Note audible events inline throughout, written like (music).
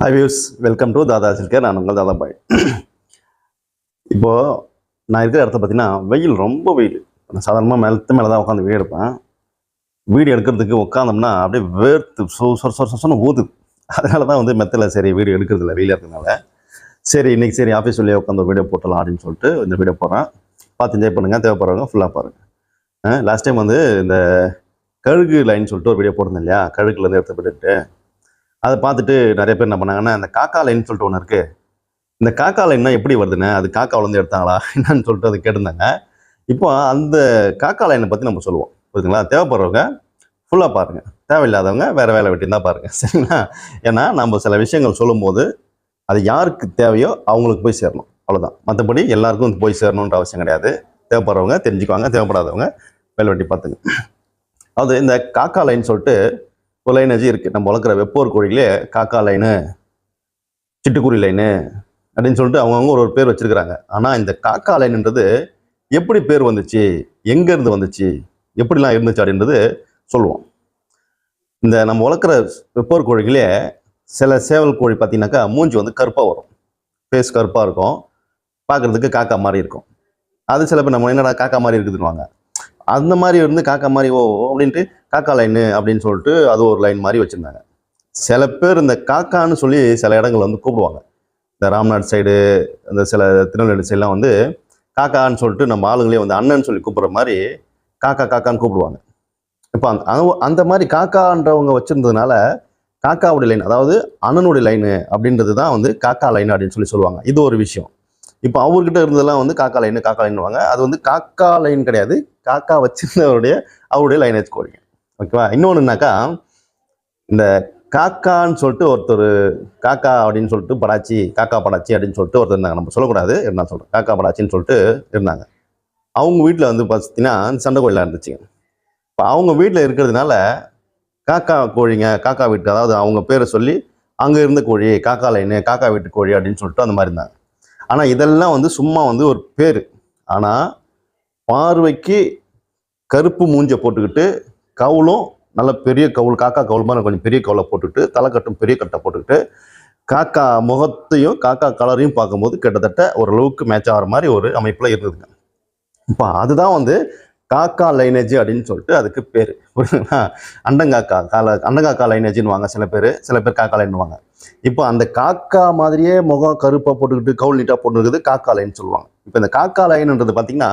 Hi views welcome to Dada Silkar நான் உங்கள் தாதா பாய் இப்போது நான் இருக்கிற இடத்த பார்த்தீங்கன்னா வெயில் ரொம்ப வெயில். நான் சாதாரணமாக மேலத்து மேலே தான் உட்காந்து வீடியோ எடுப்பேன். வீடியோ எடுக்கிறதுக்கு உட்காந்தோம்னா அப்படியே வேர்த்து சொ சொ சொ சொன்னு ஊதுது அதனால தான் வந்து மெத்தில் சரி வீடியோ எடுக்கிறதில்ல வெயில் இருக்கிறதுனால. சரி இன்னைக்கு சரி ஆஃபீஸ் உள்ளே உட்காந்து வீடியோ போட்டலாம் அப்படின்னு சொல்லிட்டு இந்த வீடியோ போடுறேன். பார்த்து என்ஜாய் பண்ணுங்கள் தேவைப்படுறவங்க ஃபுல்லாக பாருங்கள் லாஸ்ட் டைம் வந்து இந்த கழுகு லைன் சொல்லிட்டு ஒரு வீடியோ போட்டிருந்தேன் இல்லையா? கழுகுலேருந்து எடுத்து போட்டுட்டு அதை பார்த்துட்டு நிறைய பேர் என்ன பண்ணாங்கன்னா அந்த காக்கா லைன் சொல்லிட்டு ஒன்று இருக்குது இந்த காக்கா லைன்னா எப்படி வருதுன்னு அது காக்காவிலேருந்து எடுத்தாங்களா என்னன்னு சொல்லிட்டு அதை கேட்டிருந்தாங்க. இப்போ அந்த காக்கா லைனை பற்றி நம்ம சொல்லுவோம். புரியுதுங்களா? தேவைப்படுறவங்க ஃபுல்லாக பாருங்கள் தேவையில்லாதவங்க வேறு வேலை வெட்டி பாருங்கள் சரிங்களா? ஏன்னா நம்ம சில விஷயங்கள் சொல்லும்போது அது யாருக்கு தேவையோ அவங்களுக்கு போய் சேரணும். அவ்வளோதான் மற்றபடி எல்லாருக்கும் போய் சேரணுன்ற அவசியம் கிடையாது. தேவைப்படுறவங்க தெரிஞ்சுக்குவாங்க. தேவைப்படாதவங்க வேலை வெட்டி பார்த்துங்க. அது இந்த காக்கா லைன் சொல்லிட்டு ஒரு லைனேஜ் இருக்குது நம்ம வளர்க்குற வெப்போர் கோழிகளே காக்கா லைனு சிட்டுக்குருவி லைனு அப்படின்னு சொல்லிட்டு அவங்கவுங்க ஒரு ஒரு பேர் வச்சிருக்கிறாங்க. ஆனால் இந்த காக்கா லைனுன்றது எப்படி பேர் வந்துச்சு எங்கேருந்து வந்துச்சு எப்படிலாம் இருந்துச்சு அப்படின்றது சொல்லுவோம். இந்த நம்ம வளர்க்குற வெப்போர் கோழிகளே சில சேவல் கோழி பார்த்தீங்கன்னாக்கா மூஞ்சி வந்து கருப்பாக வரும். ஃபேஸ் கருப்பாக இருக்கும். பார்க்குறதுக்கு காக்கா மாதிரி இருக்கும். அது சில பேர் நம்ம என்னடா காக்கா மாதிரி இருக்குதுன்னு அந்த மாதிரி இருந்து காக்கா மாதிரி ஓ அப்படின்ட்டு காக்கா லைனு அப்படின்னு சொல்லிட்டு அது ஒரு லைன் மாதிரி வச்சுருந்தாங்க. சில பேர் இந்த காக்கான்னு சொல்லி சில இடங்கள் வந்து கூப்பிடுவாங்க. இந்த ராம்நாட் சைடு இந்த சில திருநெல்வேலி சைடெலாம் வந்து காக்கான்னு சொல்லிட்டு நம்ம ஆளுங்களே வந்து அண்ணன் சொல்லி கூப்பிட்ற மாதிரி காக்கா காக்கான்னு கூப்பிடுவாங்க. இப்போ அந்த அந்த- மாதிரி காக்கான்றவங்க வச்சுருந்ததுனால காக்காவுடைய லைன் அதாவது அண்ணனுடைய லைனு அப்படின்றது தான் வந்து காக்கா லைன் அப்படின்னு சொல்லி சொல்லுவாங்க. இது ஒரு விஷயம். இப்போ அவர்கிட்ட இருந்ததெல்லாம் வந்து காக்கா லைன் காக்கா லைன்னுவாங்க அது வந்து காக்கா லைன் கிடையாது. காக்கா வச்சிருந்தவருடைய அவருடைய லைனேஜ் கோழிங்க. ஓகேவா? இன்னொன்றுனாக்கா இந்த காக்கான்னு சொல்லிட்டு ஒருத்தர் காக்கா அப்படின்னு சொல்லிட்டு படாச்சி காக்கா படாச்சி அப்படின்னு சொல்லிட்டு ஒருத்தர் இருந்தாங்க. நம்ம சொல்லக்கூடாது நான் சொல்கிறேன் காக்கா படாச்சின்னு சொல்லிட்டு இருந்தாங்க. அவங்க வீட்டில் வந்து பார்த்தீங்கன்னா சண்டை கோயிலாக இருந்துச்சுங்க. இப்போ அவங்க வீட்டில் இருக்கிறதுனால காக்கா கோழிங்க காக்கா வீட்டு அதாவது அவங்க பேரை சொல்லி அங்கே இருந்த கோழி காக்கா லைனு காக்கா வீட்டு கோழி அப்படின்னு சொல்லிட்டு அந்த மாதிரி இருந்தாங்க. ஆனால் இதெல்லாம் வந்து சும்மா வந்து ஒரு பேர். ஆனால் பார்வைக்கு கருப்பு மூஞ்சை போட்டுக்கிட்டு கவுளும் நல்ல பெரிய கவுள் காக்கா கவுள் மாதிரி கொஞ்சம் பெரிய கவுளை போட்டுக்கிட்டு தலைக்கட்டும் பெரிய கட்டை போட்டுக்கிட்டு காக்கா முகத்தையும் காக்கா கலரையும் பார்க்கும்போது கிட்டத்தட்ட ஓரளவுக்கு மேட்ச் ஆகிற மாதிரி ஒரு அமைப்பில் இருந்ததுங்க. இப்போ அதுதான் வந்து காக்கா லைனேஜ் அப்படின்னு சொல்லிட்டு அதுக்கு பேர். புரியுதுங்களா? அண்டங்காக்கா கால அண்டங்காக்கா லைனேஜின்னு வாங்க சில பேர் சில பேர் காக்கா லைன்வாங்க இப்போ அந்த காக்கா மாதிரியே முகம் கருப்பாக போட்டுக்கிட்டு கவுள் நீட்டாக போட்டுருக்குது காக்கா லைன் சொல்லுவாங்க. இப்போ இந்த காக்கா லைன்ன்றது பார்த்தீங்கன்னா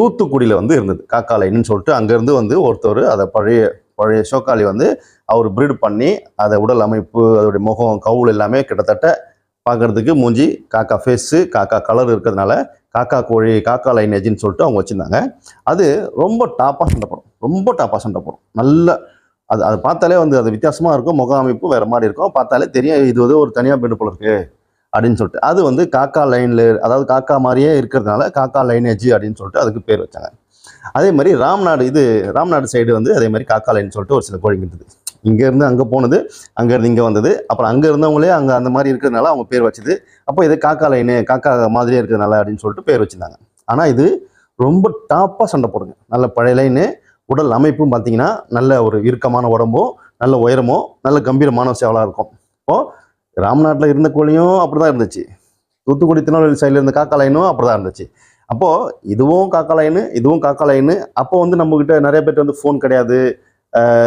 தூத்துக்குடியில் வந்து இருந்தது. காக்கா லைன்னு சொல்லிட்டு அங்கேருந்து வந்து ஒருத்தர் அதை பழைய பழைய சோக்காளி வந்து அவர் பிரீடு பண்ணி அதை உடல் அமைப்பு அதோடைய முகம் கவுள் எல்லாமே கிட்டத்தட்ட பார்க்கறதுக்கு மூஞ்சி காக்கா ஃபேஸு காக்கா கலர் இருக்கிறதுனால காக்கா கோழி காக்கா லைனேஜ்னு சொல்லிட்டு அவங்க வச்சுருந்தாங்க. அது ரொம்ப டாப்பாக சண்டை போடும். ரொம்ப டாப்பாக சண்டை போடும். நல்ல அது அதை பார்த்தாலே வந்து அது வித்தியாசமாக இருக்கும். முக அமைப்பு வேறு மாதிரி இருக்கும். பார்த்தாலே தெரியும் இது வந்து ஒரு தனியாக பெண்டு போல இருக்குது அப்படின்னு சொல்லிட்டு. அது வந்து காக்கா லைனில் அதாவது காக்கா மாதிரியே இருக்கிறதுனால காக்கா லைனேஜ் அப்படின்னு சொல்லிட்டு அதுக்கு பேர் வச்சாங்க. அதே மாதிரி ராம்நாடு இது ராம்நாடு சைடு வந்து அதே மாதிரி காக்கா லைன் சொல்லிட்டு ஒரு சில கோழிங்க இருந்தது. இங்கேருந்து அங்கே போனது அங்கேருந்து இங்கே வந்தது. அப்புறம் அங்கே இருந்தவங்களே அங்கே அந்த மாதிரி இருக்கிறதுனால அவங்க பேர் வச்சது. அப்போ இது காக்கா லைனு காக்கா மாதிரியே இருக்கிறதுனால அப்படின்னு சொல்லிட்டு பேர் வச்சுருந்தாங்க. ஆனால் இது ரொம்ப டாப்பாக சண்டை போடுங்க. நல்ல பழைய லைனு உடல் அமைப்பும் பார்த்தீங்கன்னா நல்ல ஒரு இறுக்கமான உடம்பும் நல்ல உயரமும் நல்ல கம்பீரமான சேவலாக இருக்கும். இப்போது ராம்நாட்டில் இருந்த கோழியும் அப்படி தான் இருந்துச்சு. தூத்துக்குடி திருநெல்வேலி சைடில் இருந்த காக்கா லைனும் அப்படி தான் இருந்துச்சு. அப்போது இதுவும் காக்கா லைனு இதுவும் காக்காலைனு அப்போ வந்து நம்மக்கிட்ட நிறைய பேர் வந்து ஃபோன் கிடையாது.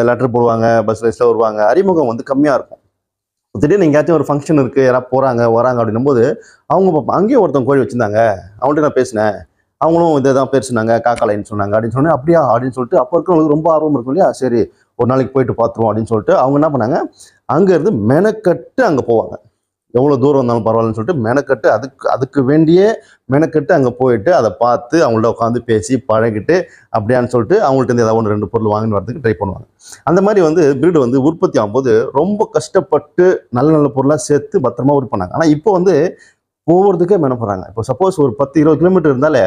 லெட்டர் போடுவாங்க பஸ் ரைஸில் வருவாங்க. அறிமுகம் வந்து கம்மியாக இருக்கும். திடீர்னு எங்கேயாச்சும் ஒரு ஃபங்க்ஷன் இருக்குது யாராவது போகிறாங்க வராங்க அப்படின்னும் போது அவங்க பார்ப்போம் அங்கேயும் ஒருத்தன் கோழி வச்சுருந்தாங்க. அவன்கிட்ட நான் பேசினேன். அவங்களும் இதை தான் பேர் சொன்னாங்க காக்கா லைன் சொன்னாங்க அப்படின்னு சொன்னேன் அப்படியா? அப்படின்னு சொல்லிட்டு அப்போ இருக்கிறவங்களுக்கு ரொம்ப ஆர்வம் இருக்கும் இல்லையா? சரி ஒரு நாளைக்கு போயிட்டு பார்த்துருவோம் அப்படின்னு சொல்லிட்டு அவங்க என்ன பண்ணாங்க? அங்கேருந்து மெனக்கட்டு அங்கே போவாங்க. எவ்வளோ தூரம் வந்தாலும் பரவாயில்லன்னு சொல்லிட்டு மெனக்கட்டு அதுக்கு அதுக்கு வேண்டியே மெனக்கட்டு அங்கே போயிட்டு அதை பார்த்து அவங்கள்ட்ட உட்காந்து பேசி பழகிட்டு அப்படியான்னு சொல்லிட்டு அவங்கள்ட்ட இருந்து ஏதாவது ஒன்று ரெண்டு பொருள் வாங்கின்னு வரதுக்கு ட்ரை பண்ணுவாங்க. அந்த மாதிரி வந்து பிரீடு வந்து உற்பத்தி ஆகும்போது ரொம்ப கஷ்டப்பட்டு நல்ல நல்ல பொருளாக சேர்த்து பத்திரமா உற்பத்தி பண்ணாங்க. ஆனால் இப்போ வந்து போகிறதுக்கே மெனப்படுறாங்க இப்போ சப்போஸ் ஒரு பத்து இருபது கிலோமீட்டர் இருந்தாலே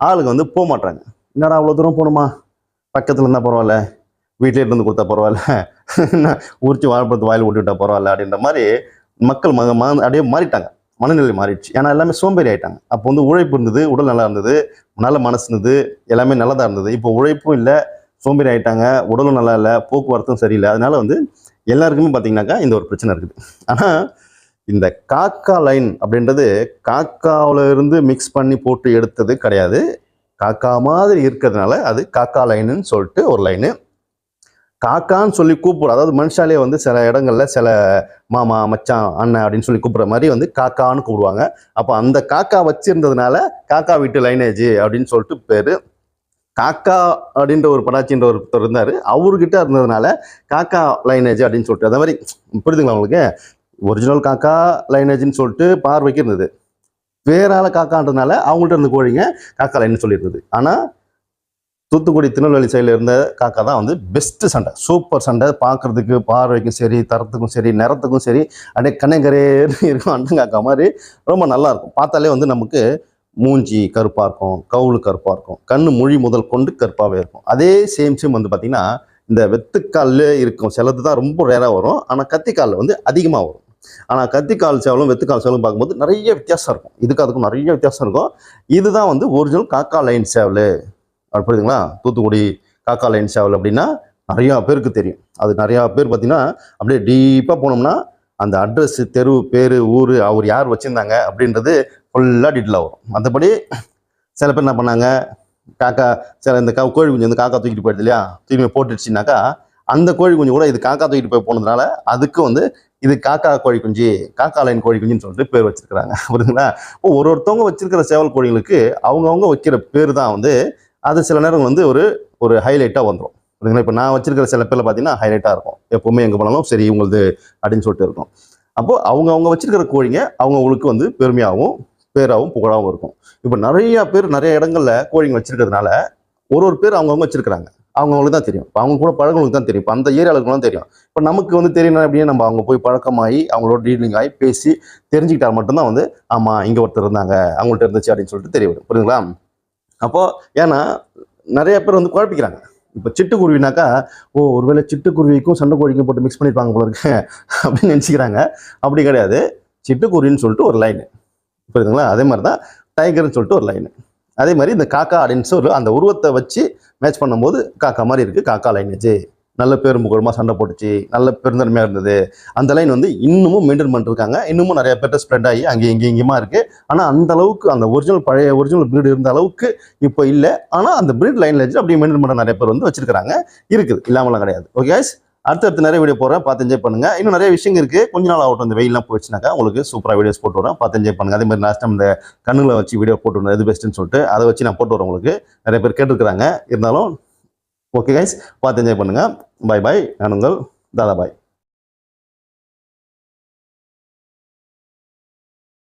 ஆளுங்க வந்து போக மாட்டாங்க என்னடா அவ்வளோ தூரம் போகணுமா? பக்கத்தில் இருந்தால் பரவாயில்ல. வீட்டிலே இருந்து கொடுத்தா பரவாயில்ல. (laughs) என்ன உரிச்சு வாழைப்பழத்து வாயில் ஓட்டி விட்டா பரவாயில்ல அப்படின்ற மாதிரி மக்கள் மக ம அப்படியே மாறிட்டாங்க. மனநிலை மாறிடுச்சு. ஏன்னா எல்லாமே சோம்பேறி ஆயிட்டாங்க. அப்போ வந்து உழைப்பு இருந்தது உடல் நல்லா இருந்தது நல்ல மனசு இருந்தது எல்லாமே நல்லதாக இருந்தது. இப்போ உழைப்பும் இல்லை சோம்பேறி ஆயிட்டாங்க உடலும் நல்லா இல்லை போக்குவரத்தும் சரியில்லை. அதனால வந்து எல்லாருக்குமே பார்த்தீங்கன்னாக்கா இந்த ஒரு பிரச்சனை இருக்குது. ஆனால் இந்த காக்கா லைன் அப்படின்றது காக்காவில் இருந்து மிக்ஸ் பண்ணி போட்டு எடுத்தது கிடையாது. காக்கா மாதிரி இருக்கிறதுனால அது காக்கா லைனுன்னு சொல்லிட்டு ஒரு லைனு. காக்கான்னு சொல்லி கூப்பிடுற அதாவது மனுஷாலே வந்து சில இடங்கள்ல சில மாமா மச்சான் அண்ணன் அப்படின்னு சொல்லி கூப்பிட்ற மாதிரி வந்து காக்கான்னு கூப்பிடுவாங்க. அப்போ அந்த காக்கா வச்சிருந்ததுனால காக்கா வீட்டு லைனேஜ் அப்படின்னு சொல்லிட்டு பேர். காக்கா அப்படின்ற ஒரு படாச்சின்ற ஒருத்தர் இருந்தார். அவர்கிட்ட இருந்ததுனால காக்கா லைனேஜ் அப்படின்னு சொல்லிட்டு அதே மாதிரி புரியுதுங்களா உங்களுக்கு? ஒரிஜினல் காக்கா லைனேஜ்னு சொல்லிட்டு பார்வைக்கு இருந்தது. வேறால காக்கான்றதுனால அவங்கள்ட்ட இருந்த கோழிங்க காக்கா லைன் சொல்லியிருந்தது. ஆனால் தூத்துக்குடி திருநெல்வேலி சைடில் இருந்த காக்கா தான் வந்து பெஸ்ட்டு சண்டை. சூப்பர் சண்டை. பார்க்கறதுக்கு பார்வைக்கும் சரி தரத்துக்கும் சரி நிறத்துக்கும் சரி அப்படியே கண்ணங்கரேன்னு (laughs) இருக்கும் அண்டன் காக்கா மாதிரி ரொம்ப நல்லாயிருக்கும் பார்த்தாலே வந்து நமக்கு மூஞ்சி கருப்பாக இருக்கும் கவுளு கருப்பாக இருக்கும் கண் மொழி முதல் கொண்டு கருப்பாகவே இருக்கும். அதே சேம் சேம் வந்து பார்த்திங்கன்னா இந்த வெத்துக்காலில் இருக்கும் சிலது தான் ரொம்ப ரேராக வரும். ஆனால் கத்திக்காலில் வந்து அதிகமாக வரும். ஆனால் கத்திக்கால் சேவலும் வெத்துக்கால் சேவலும் பார்க்கும்போது நிறைய வித்தியாசம் இருக்கும். இதுக்கு அதுக்கும் நிறைய வித்தியாசம் இருக்கும். இதுதான் வந்து ஒரிஜினல் காக்கா லைன் சேவல். புரியுதுங்களா தூத்துக்குடி காக்கா லைன் சேவல் அப்படின்னா நிறையா பேருக்கு தெரியும். அது நிறையா பேர் பார்த்தீங்கன்னா அப்படியே டீப்பாக போனோம்னா அந்த அட்ரஸ் தெரு பேர் ஊர் அவர் யார் வச்சுருந்தாங்க அப்படின்றது ஃபுல்லாக டீட்டெயிலாக வரும். மற்றபடி சில பேர் என்ன பண்ணாங்க காக்கா சில இந்த கா கோழி குஞ்சு வந்து காக்கா தூக்கிட்டு போயிடுது இல்லையா? தூக்கி போட்டுடுச்சுனாக்கா அந்த கோழி குஞ்சு கூட இது காக்கா தூக்கிட்டு போய் போனதுனால அதுக்கு வந்து இது காக்கா கோழி குஞ்சு காக்கா லைன் கோழி குஞ்சுன்னு சொல்லிட்டு பேர் வச்சிருக்கிறாங்க. புரியுதுங்களா? இப்போ ஒரு ஒருத்தவங்க வச்சுருக்கிற சேவல் கோழிகளுக்கு அவங்கவுங்க வைக்கிற பேர் தான் வந்து அது சில நேரம் வந்து ஒரு ஒரு ஹைலைட்டாக வந்துடும் புரியுதுங்களா? இப்போ நான் வச்சிருக்கிற சில பேரில் பார்த்தீங்கன்னா ஹைலைட்டாக இருக்கும். எப்போவுமே எங்கே போனாலும் சரி இவங்களது அப்படின்னு சொல்லிட்டு இருக்கும். அப்போது அவங்க அவங்க வச்சிருக்கிற கோழிங்க அவங்கவுங்களுக்கு வந்து பெருமையாகவும் பேராகவும் புகழாகவும் இருக்கும். இப்போ நிறைய பேர் நிறைய இடங்களில் கோழிங்க வச்சிருக்கிறதுனால ஒரு ஒரு பேர் அவங்கவுங்க வச்சிருக்கிறாங்க. அவங்கவுங்களுக்கு தான் தெரியும். இப்போ அவங்க கூட பழகவங்களுக்கு தான் தெரியும். இப்போ அந்த ஏரியாவுக்குலாம் தெரியும். இப்போ நமக்கு வந்து தெரியணும் அப்படியே நம்ம அவங்க போய் பழக்கமாகி அவங்களோட டீலிங் ஆகி பேசி தெரிஞ்சுக்கிட்டால் மட்டும்தான் வந்து ஆமாம் இங்கே ஒருத்தர் இருந்தாங்க அவங்கள்ட்ட இருந்துச்சு அப்படின்னு சொல்லிட்டு தெரிய வரும். புரியுதுங்களா? அப்போது ஏன்னா நிறைய பேர் வந்து குழப்பிக்கிறாங்க. இப்போ சிட்டுக்குருவினாக்கா ஓ ஒருவேளை சிட்டுக்குருவிக்கும் சண்டை கோழிக்கும் போட்டு மிக்ஸ் பண்ணியிருப்பாங்க போல இருக்கு அப்படின்னு நினச்சிக்கிறாங்க. அப்படி கிடையாது. சிட்டுக்குருவின்னு சொல்லிட்டு ஒரு லைனு புரியுதுங்களா? அதே மாதிரி தான் டைகர்னு சொல்லிட்டு ஒரு லைனு அதே மாதிரி இந்த காக்கா அப்படின்னு சொல்லி அந்த உருவத்தை வச்சு மேட்ச் பண்ணும்போது காக்கா மாதிரி இருக்குது காக்கா லைனேஜ் நல்ல பேரும் முகமாக சண்டை போட்டுச்சு நல்ல பெருந்தன்மையாக இருந்தது. அந்த லைன் வந்து இன்னமும் மெயின்டைன் பண்ணிருக்காங்க இன்னமும் நிறைய பேர்ட்ட ஸ்ப்ரெட் ஆகி அங்கே இங்கே இங்கேயுமா இருக்குது ஆனால் அந்த அளவுக்கு அந்த ஒரிஜினல் பழைய ஒரிஜினல் ப்ரீடு இருந்த அளவுக்கு இப்போ இல்லை. ஆனால் அந்த ப்ரீட் லைன் வச்சு அப்படியே மெயின்டைன் பண்ண நிறைய பேர் வந்து வச்சிருக்காங்க இருக்குது. இல்லாமலாம் கிடையாது. ஓகே அடுத்தடுத்து நிறைய வீடியோ போடுறேன் பார்த்து என்ஜாய் பண்ணுங்க. இன்னும் நிறைய விஷயம் இருக்கு. கொஞ்ச நாள் ஆகட்டும் இந்த வெயில்லாம் போயிடுச்சுனாக்கா உங்களுக்கு சூப்பராக வீடியோஸ் போட்டு வரேன் பார்த்து என்ஜாய் பண்ணுங்க. அதே மாதிரி லாஸ்ட் டைம் இந்த கண்ணுல வச்சு வீடியோ போட்டு வரேன் எது பெஸ்ட்டுன்னு சொல்லிட்டு அதை வச்சு நான் போட்டு வரேன் உங்களுக்கு. நிறைய பேர் கேட்டிருக்கிறாங்க. இருந்தாலும் ஓகே கைஸ் பார்த்து என்ஜாய் பண்ணுங்க. பாய் பாய் நான் உங்கள் தாதா பாய்